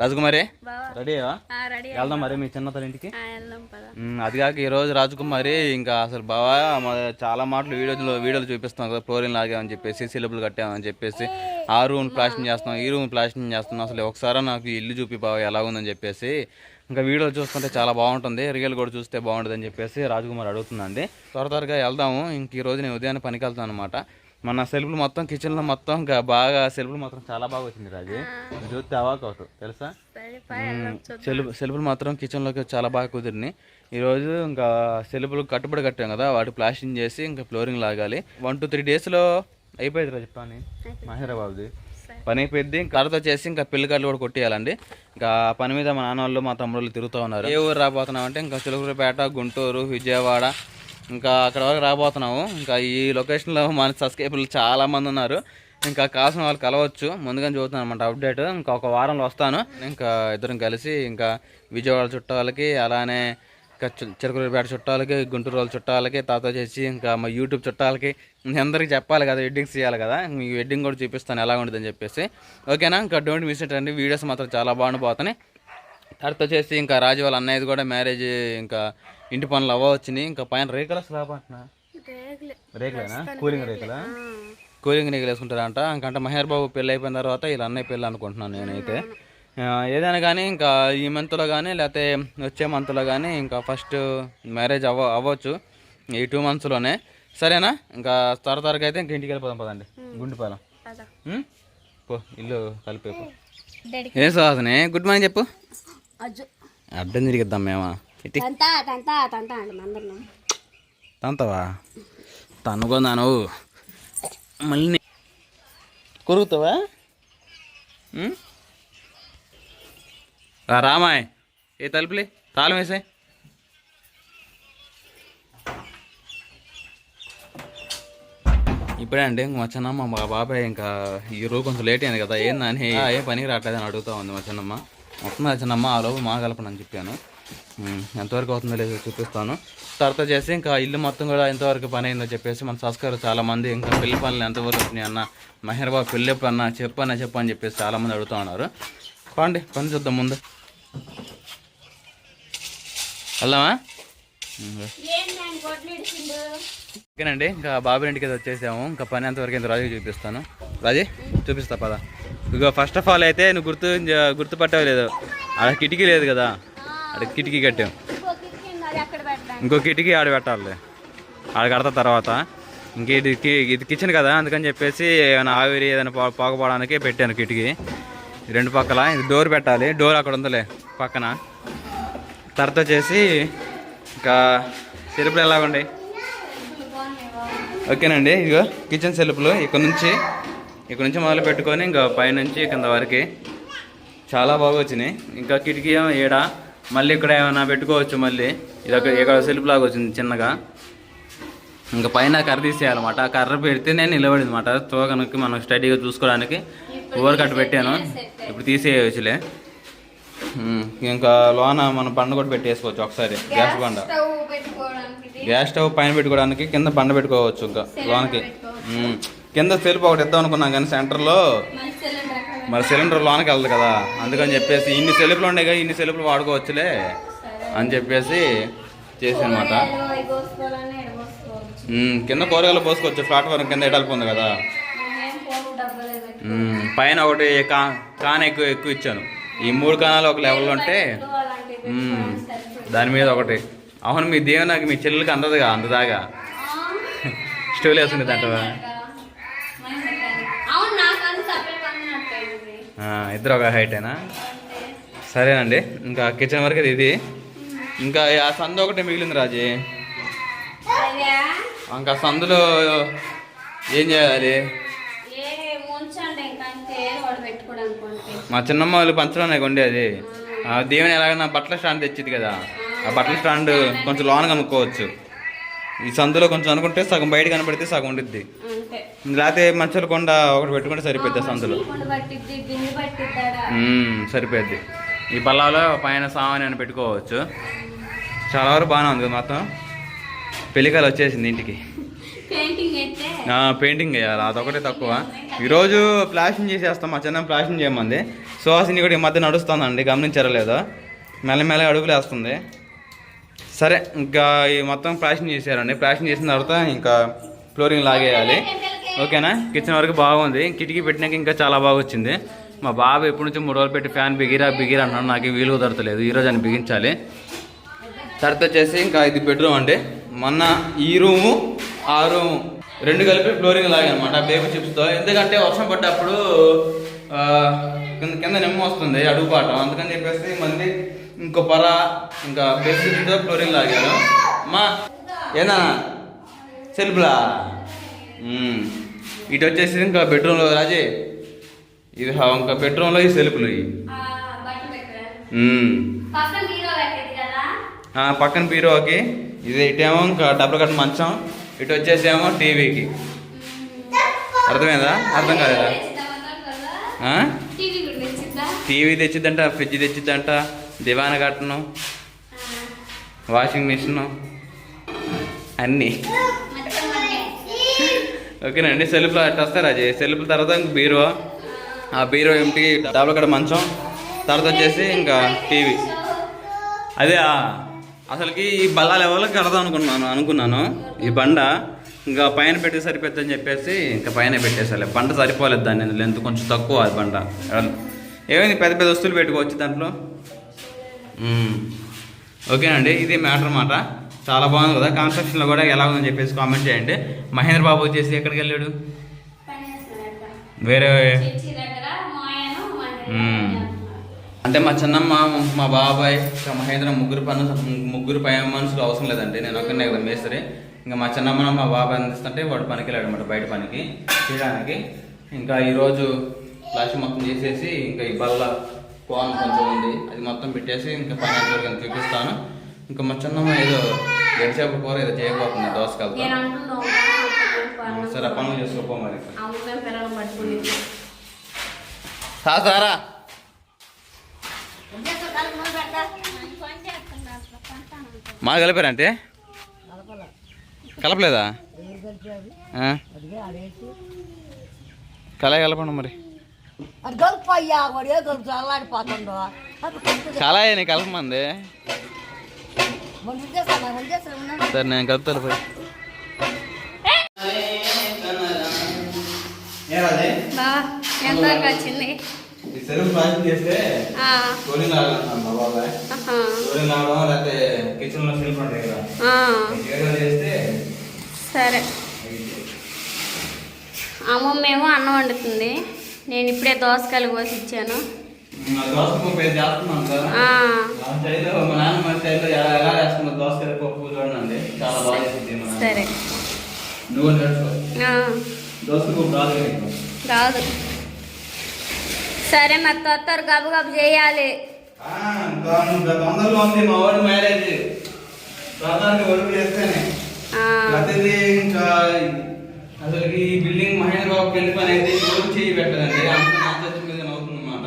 రాజకుమారి? Ready వెళ్దాం మరి మీ చిన్నతల ఇంటికి. అది కాక ఈ రోజు రాజకుమారి ఇంకా అసలు బావా మా చాలా మాటలు వీడియోలో వీడియోలు చూపిస్తాం కదా ఫ్లోరింగ్ లాగామని చెప్పేసి సిలబుల్ కట్టామని చెప్పేసి ఆ రూమ్ ప్లాస్టింగ్ చేస్తాం ఈ రూమ్ ప్లాస్టింగ్ చేస్తున్నాం. అసలు ఒకసారి నాకు ఇల్లు చూపి బావా ఎలా ఉందని చెప్పేసి ఇంకా వీడియోలు చూస్తుంటే చాలా బాగుంటుంది రియల్ కూడా చూస్తే బాగుంటుంది అని చెప్పేసి రాజకుమార్ అడుగుతుందండి. త్వర త్వరగా వెళ్దాము ఇంక ఈ రోజు నేను ఉదయాన్నే పనికి వెళ్తాను అనమాట మన సెల్ఫ్లు మొత్తం కిచెన్లో మొత్తం ఇంకా బాగా సెల్ఫ్లు మొత్తం చాలా బాగా వచ్చింది రాజు. చూస్తే అవాక్ అవుతుంది తెలుసా? సెల్ఫ్ సెల్ఫ్లు మాత్రం కిచెన్లోకి చాలా బాగా కుదిరినాయి. ఈరోజు ఇంకా సెల్ఫ్లు కట్టుబడి కట్టాం కదా వాటి ప్లాస్టింగ్ చేసి ఇంకా ఫ్లోరింగ్ లాగాలి. వన్ టు త్రీ డేస్లో అయిపోయింది రా చెప్పాను మహేరాబాబుది పని అయిపోయింది. ఇంకా కర్రతో చేసి ఇంకా పెళ్ళి కార్డులు కూడా కొట్టేయాలండి. ఇంకా పని మీద మా నాన్న వాళ్ళు మా తమ్ముళ్ళు తిరుగుతూ ఉన్నారు. ఏ ఊరు రాబోతున్నాం అంటే ఇంకా చిలుకూరుపేట గుంటూరు విజయవాడ ఇంకా అక్కడ వరకు రాబోతున్నాము. ఇంకా ఈ లొకేషన్లో మన సబ్స్క్రైబర్లు చాలామంది ఉన్నారు. ఇంకా కాసిన వాళ్ళు కలవచ్చు. ముందుగానే చూస్తున్నాను అనమాట అప్డేట్ ఇంకా ఒక వారంలో వస్తాను. ఇంకా ఇద్దరం కలిసి ఇంకా విజయవాడ చుట్టాలకి అలానే ఇంకా చిలకలపేట చుట్టాలకి గుంటూరు వాళ్ళ చుట్టాలకి తాత చేసి ఇంకా మా యూట్యూబ్ చుట్టాలకి అందరికీ చెప్పాలి కదా వెడ్డింగ్స్ చేయాలి కదా. మీ వెడ్డింగ్ కూడా చూపిస్తాను ఎలా ఉంటుందని చెప్పేసి ఓకేనా ఇంకా డోంట్ మిస్ ఇట్ అండి. వీడియోస్ మాత్రం చాలా బాగుండిపోతున్నాయి. తర్వాత వచ్చేసి ఇంకా రాజు వాళ్ళ అన్నయ్యది కూడా మ్యారేజ్ ఇంకా ఇంటి పనులు అవ్వవచ్చినాయి ఇంకా పైన రేకుల స్లాబ్ అంటున్నా. రేకులేనా? కూలింగ్ రేకులా. కూలింగ్ రేకులు వేసుకుంటారంట. ఇంకంటే మహేర్ బాబు పెళ్ళి అయిపోయిన తర్వాత వీళ్ళ అన్నయ్య పెళ్ళి అనుకుంటున్నాను నేనైతే. ఏదైనా కానీ ఇంకా ఈ మంత్లో కానీ లేకపోతే వచ్చే మంత్లో కానీ ఇంకా ఫస్ట్ మ్యారేజ్ అవ్వ అవ్వచ్చు. ఈ టూ మంత్స్లోనే సరేనా? ఇంకా త్వర త్వరగా అయితే ఇంక ఇంటికి వెళ్ళిపోదాం పదండి. గుండిపాలెం? పో ఇల్లు కలిపేపు. డాడీ ఏం సుహాసనే? గుడ్ మార్నింగ్ చెప్పు. అడ్డం తిరిగిద్దాం మేమా. తంతవా? తనుకున్నాను మళ్ళీ కొరుకుతావా? రామాయ్. ఏ తలుపులే? తాళం వేసాయి ఇప్పుడే అండి ఇంక మా చిన్నమ్మ మా బాబాయ్ ఇంకా ఈ రోజు కొంచెం లేట్ అయింది కదా ఏందని ఏ పనికి రావట్లేదు అని అడుగుతా ఉంది మా చిన్నమ్మ. మొత్తం చిన్నమ్మ ఆ లోపు మా కలపనని చెప్పాను. ఎంతవరకు అవుతుందో లేదో చూపిస్తాను. తర్వాత చేసి ఇంకా ఇల్లు మొత్తం కూడా ఎంతవరకు పని అయిందో చెప్పేసి మన సబ్స్క్రైబర్ చాలా మంది ఇంకా పెళ్ళి పనులు ఎంతవరకు వచ్చినాయి అన్న మహేర్ బాబు పెళ్ళి ఎప్పుడు అన్న చెప్పు అన్న చెప్పు అని చెప్పేసి చాలా మంది అడుగుతా ఉన్నారు. పండి పని చూద్దాం ముందు. వెళ్దామా? ఓకేనండి ఇంకా బాబు ఇంటికి వచ్చేసాము. ఇంకా పని ఎంతవరకు ఎంత రాజు చూపిస్తాను. రాజీ చూపిస్తా పద. ఇక ఫస్ట్ ఆఫ్ ఆల్ అయితే నువ్వు గుర్తు గుర్తుపట్టావు లేదు. ఆడ కిటికీ లేదు కదా? ఆడ కిటికీ కట్టాం. ఇంకో కిటికీ ఆడ పెట్టాలి ఆడ కడతా తర్వాత. ఇంక ఇది కి- ఇది కిచెన్ కదా అందుకని చెప్పేసి ఏమైనా ఆవిరి ఏదైనా పోకపోవడానికి పెట్టాను కిటికీ. రెండు పక్కల ఇది డోర్ పెట్టాలి. డోర్ అక్కడ ఉందిలే పక్కన. తర్వాత వచ్చేసి ఇంకా సెలుపులు ఎలాగండి? ఓకేనండి ఇదిగో కిచెన్ సెల్ఫ్లు ఇక్కడ నుంచి ఇక్కడ నుంచి మొదలు పెట్టుకొని ఇంకా పైనుంచి కింద వరకు. చాలా బాగా వచ్చినాయి. ఇంకా కిటికీ ఏడ మళ్ళీ ఇక్కడ ఏమైనా పెట్టుకోవచ్చు మళ్ళీ. ఇది ఒక ఇక్కడ సెల్ఫ్ లాగా వచ్చింది చిన్నగా. ఇంకా పైన కర్ర తీసేయాలన్నమాట ఆ కర్ర పెడితేనే నిలబడింది అనమాట తోగనకి మనం స్టడీగా చూసుకోవడానికి ఓవర్ కట్ పెట్టాను. ఇప్పుడు తీసేయచ్చులే. ఇంకా లోన మనం బండ కూడా పెట్టేసుకోవచ్చు ఒకసారి. గ్యాస్ బండ. గ్యాస్ స్టవ్ పైన పెట్టుకోవడానికి కింద బండ పెట్టుకోవచ్చు ఇంకా లోనకి. కింద సెల్ఫ్ ఒకటి ఇద్దాం అనుకున్నాం కానీ సెంటర్లో మరి సిలిండర్ లోనకి వెళ్ళదు కదా. అందుకని చెప్పేసి ఇన్ని సెల్ఫ్లు ఉన్నాయి కదా ఇన్ని సెల్ఫ్లు వాడుకోవచ్చులే అని చెప్పేసి చేసానమాట కింద కూరగాయలు పోసుకోవచ్చు ప్లాట్ఫామ్ కింద ఎడలిపోతుంది కదా. పోను ఒకటి కా కాన్ ఎక్కువ ఎక్కువ ఇచ్చాను. ఈ మూడు కానాలు ఒక లెవెల్లో ఉంటే. దాని మీద ఒకటి. అవును మీ దేవునికి మీ చెల్లెలకి అందదుగా అందదాగా. స్టోల్ వేసుకునేది అంటవా ఇద్దరు ఒక హైటేనా సరేనండి ఇంకా కిచెన్ వరకు ఇది. ఇంకా ఆ సందు ఒకటి మిగిలింది రాజీ. ఇంకా సందులో ఏం చేయాలి? మా చిన్నమ్మ వాళ్ళు పంచలోనే కొండే అది. దేవుని ఎలాగైనా బట్టల స్టాండ్ తెచ్చింది కదా. ఆ బట్టల స్టాండ్ కొంచెం లోన కనుక్కోవచ్చు ఈ సందులో కొంచెం అనుకుంటే సగం బయట కనపడితే సగం ఉండిద్ది. లేకపోతే మంచుల కొండ ఒకటి పెట్టుకుంటే సరిపోద్ది సందులో. సరిపోద్ది. ఈ పల్లాలో పైన సామాన్ అని పెట్టుకోవచ్చు. చాలా వరకు బాగానే ఉంది మొత్తం. పెళ్ళికాయలు వచ్చేసింది ఇంటికి. పెయింటింగ్ వేయాలి. అదొకటే తక్కువ. ఈరోజు ప్లాస్టింగ్ చేసేస్తాం. మా చిన్న ప్లాస్టింగ్ చేయమంది. సుహాసిని కూడా ఈ మధ్య నడుస్తుందండి. గమనించారా లేదో. మెల్లమెల్ల అడుగులు వేస్తుంది. సరే ఇంకా ఈ మొత్తం ప్లాస్టింగ్ చేశారండి. ప్లాస్టింగ్ చేసిన తర్వాత ఇంకా ఫ్లోరింగ్ లాగేయాలి. ఓకేనా? కిచెన్ వరకు బాగుంది. కిటికీ పెట్టినాక ఇంకా చాలా బాగా వచ్చింది. మా బాబు ఎప్పటి నుంచి మూడు రోజులు పెట్టి ఫ్యాన్ బిగిరా బిగిరా అన్నాడు. నాకు వీలు కుదరతలేదు. ఈరోజు అని బిగించాలి. తర్వాత వచ్చేసి ఇంకా ఇది బెడ్రూమ్ అండి. మొన్న ఈ రూము ఆ రూము రెండు కలిపి ఫ్లోరింగ్ లాగనమాట బేబీ చిప్స్తో. ఎందుకంటే వర్షం పడ్డప్పుడు కింద కింద నెమ్మ వస్తుంది అడుగుపాటం. అందుకని చెప్పేసి మళ్ళీ ఇంకో పొర ఇంకా చిప్స్తో ఫ్లోరింగ్ లాగాను. అమ్మా ఏనా? సెల్ఫ్లా. ఇటు వచ్చేసి ఇంకా బెడ్రూమ్లో రాజే. ఇది ఇంకా బెడ్రూమ్లో ఈ సెల్ఫ్లు ఇవి. పక్కన బీరోకి ఇది ఇటేమో ఇంకా డబ్బులు కట్ట మంచం. ఇటు వచ్చేసేమో టీవీకి అర్థమైందా? అర్థం కాలేదా? TV తెచ్చిద్దంట fridge తెచ్చిద్దంట. దివాన కట్టను వాషింగ్ మిషను అన్నీ. ఓకేనండి సెల్ఫ్లో అట్లా వస్తారు అది సెల్ఫ్ తర్వాత ఇంక బీరో. ఆ బీరో ఏమిటి డబ్బులు కట్ట మంచం. తర్వాత వచ్చేసి ఇంకా టీవీ. అదే అసలుకి ఈ బల్లాలు ఎవరికి కడదాం అనుకున్నాను అనుకున్నాను. ఈ బండ ఇంకా పైన పెట్టి సరిపోద్దని చెప్పేసి ఇంకా పైన పెట్టేసాలి బండ సరిపోలేదు దాన్ని లెంత్ కొంచెం తక్కువ అది బండ. ఏమైంది? పెద్ద పెద్ద వస్తువులు పెట్టుకోవచ్చు దాంట్లో? ఓకేనండి ఇది మ్యాటర్ మాట చాలా బాగుంది కదా కన్స్ట్రక్షన్లో కూడా ఎలా ఉందని చెప్పేసి కామెంట్ చేయండి. మహేంద్ర బాబు వచ్చేసి ఎక్కడికి వెళ్ళాడు. వేరే. అంటే మా చిన్నమ్మ మా బాబాయ్ ఇంకా మహేంద్ర ముగ్గురు పని ముగ్గురు పై మనుషులు అవసరం లేదండి నేను ఒక్కనే కదా మేస్త్రి. ఇంకా మా చిన్నమ్మ మా బాబాయ్ అందిస్తుంటే వాడు పనికి వెళ్ళాడు అనమాట బయట పనికి చేయడానికి. ఇంకా ఈరోజు లాస్ట్ మొత్తం చేసేసి ఇంకా ఈ బల్ల కోన్ కొంచెం ఉంది. అది మొత్తం పెట్టేసి ఇంకా పని ఎంతవరకు చూపిస్తాను. ఇంకా మా చిన్నమ్మ ఏదో గడిచేపు కూర ఏదో చేయబోతుంది అంటున్నాను సరే ఆ పనులు చేసుకోపో మరి. సారా మా కలిపారంటే కలపలేదా? ఆ? కల కలపండి మరి. అది కలుపు అయ్యా వాడు ఏ కలుపు అల్లాడిపోతుండో అది కలుపు కళాయి నీ కలపమంది సరే నేను కలుపుతాను పోయి బా ఎంత వచ్చింది. చేస్తే ఆ, కోలింగ్ లాగాలి మా బాబాయ్. ఆహా. కోలింగ్ లాగడం లేకపోతే కిచెన్లో సెల్ఫ్ ఉంటాయి కదా. ఆ, ఏదో చేస్తే సరే. అమ్మమ్మ ఏమో అన్నం వండుతుంది. నేను ఇప్పుడే దోసకాయలు కోసి ఇచ్చాను సార్. రాదు సరే మరి తొత్తరు గబు గబు చేయాలి. ఆ, ఇంకా ఇంకా తొందరలో ఉంది మా వాడి మ్యారేజ్. ప్రధానికి వరకు చేస్తేనే. ఆ, ప్రతిదీ ఇంకా అసలు ఈ బిల్డింగ్ మహేంద్ర బాబు పెళ్ళి పని అయితే ఎవరు చేయి పెట్టదండి అంత మీద అవుతుందన్నమాట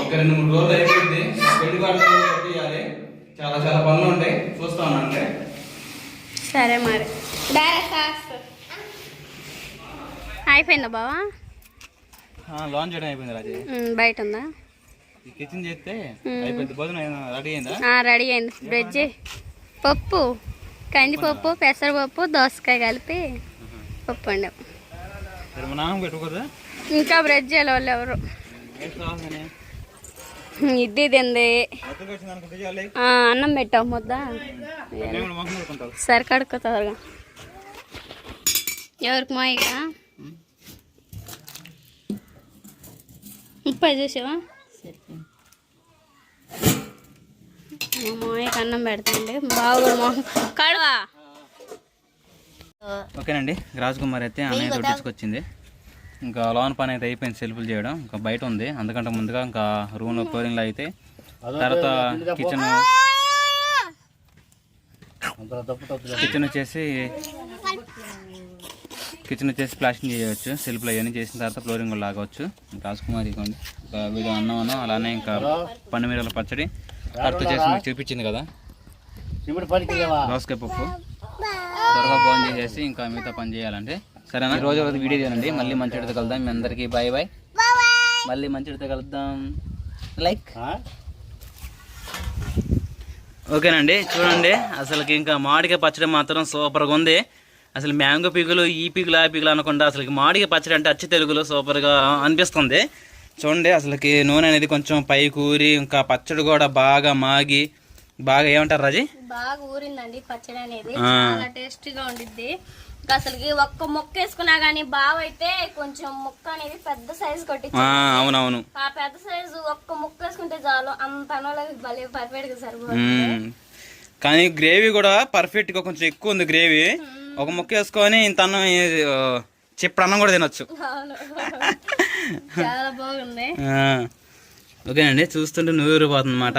ఇంకా రెండు మూడు రోజులు అయిపోయింది. పెళ్ళి కట్టియాలి చాలా చాలా పనులు ఉంటాయి. చూస్తా ఉండండి సరే మరి. అయిపోయిందా బావా? లాంచ్ చేయడం అయిపోయింది రాజీ ఉమ్, బయట ఉందా? ఈ కిచెన్ చేస్తే మ్మ్. అయిపోయింది. భోజనం రెడీ అయిందా? ఆ, రెడీ అయింది. బ్రెడ్ పప్పు కందిపప్పు పెసరపప్పు దోసకాయ కలిపి పప్పు వండాం మా పెట్టుకోదా? ఇంకా బ్రెడ్ చేయాలి వాళ్ళు ఎవరు ఇడ్లీ తింది. అన్నం పెట్టావు ముద్ద సరి కడుక్కో త్వరగా ఎవరికి మాయిక ముప్పై చూసావా? మా మాయకి అన్నం పెడతాండి. బాగా మొహం కడవా ఓకేనండి. రాజకుమార్ అయితే అన్నయ్య తీసుకొచ్చింది ఇంకా లోన్ పని అయితే అయిపోయింది సెల్ఫులు చేయడం. ఇంకా బయట ఉంది. అందుకంటే ముందుగా ఇంకా రూమ్లో ఫ్లోరింగ్లో అయితే తర్వాత కిచెన్ కిచెన్ వచ్చేసి కిచెన్ వచ్చేసి ప్లాస్టింగ్ చేయవచ్చు. సెల్ఫ్లో అవన్నీ చేసిన తర్వాత ఫ్లోరింగ్ కూడా లాగవచ్చు. రాజకుమారి ఇదిగోండి. ఇంకా వీడు అన్నం అన్నం అలానే ఇంకా పండు మీరల పచ్చడి. తర్వాత వచ్చేసి మీకు చూపించింది కదా. దోసకాయ పప్పు. త్వరగా ఫోన్ చేసేసి ఇంకా మిగతా పని చేయాలంటే. సరేనా? ఈ రోజు వీడియో చేయండి మళ్ళీ మంచి కలుద్దాం. మీ అందరికీ బాయ్ బాయ్. మళ్ళీ మంచి కలుద్దాం. లైక్. ఓకేనండి. చూడండి. అసలుకి ఇంకా మామిడికాయ పచ్చడి మాత్రం సూపర్గా ఉంది. అసలు మ్యాంగో పీకులు ఈ పీకులు ఆ పీకులు అనకుండా అసలు మామిడికాయ పచ్చడి అంటే అచ్చి తెలుగులో సూపర్గా అనిపిస్తుంది. చూడండి. అసలుకి నూనె అనేది కొంచెం పై కూరి ఇంకా పచ్చడి కూడా బాగా మాగి బాగా ఏమంటారు రాజీ? బాగా ఊరిందండి పచ్చడి అనేది. చాలా టేస్టీగా ఉండిద్ది. అసలుకి ఒక్క మొక్క వేసుకున్నా గానీ బావ అయితే కొంచెం ముక్క అనేది పెద్ద సైజు కొట్టించి ఆ, అవునవును. ఆ పెద్ద సైజు ఒక్క ముక్క వేసుకుంటే చాలు అంత అన్నోళ్ళకి భలే పర్ఫెక్ట్గా సరిపోతుంది. కానీ గ్రేవీ కూడా పర్ఫెక్ట్గా కొంచెం ఎక్కువ ఉంది గ్రేవీ. ఒక ముక్క వేసుకొని ఇంత అన్నం చిప్పుడు అన్నం కూడా తినొచ్చు. చాలా బాగుంది. ఓకేనండి చూస్తుంటే నూరిపోతుంది అనమాట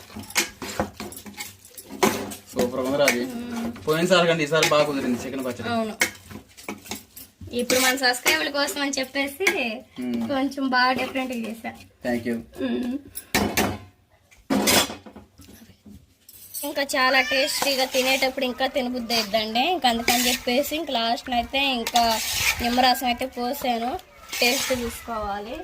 సూపర్ ఉంది అది పోయినసారి కంటే ఈసారి బాగా కుదిరింది చికెన్ పచ్చడి. అవును. ఇప్పుడు మన సబ్స్క్రైబర్ల కోసం అని చెప్పేసి కొంచెం బాగా డిఫరెంట్ చేశా. థ్యాంక్ యూ ఇంకా చాలా టేస్టీగా తినేటప్పుడు ఇంకా తినబుద్ధి అయిద్దండి. ఇంకా అందుకని చెప్పేసి ఇంకా లాస్ట్ అయితే ఇంకా నిమ్మరసం అయితే పోసాను. టేస్ట్ చూసుకోవాలి.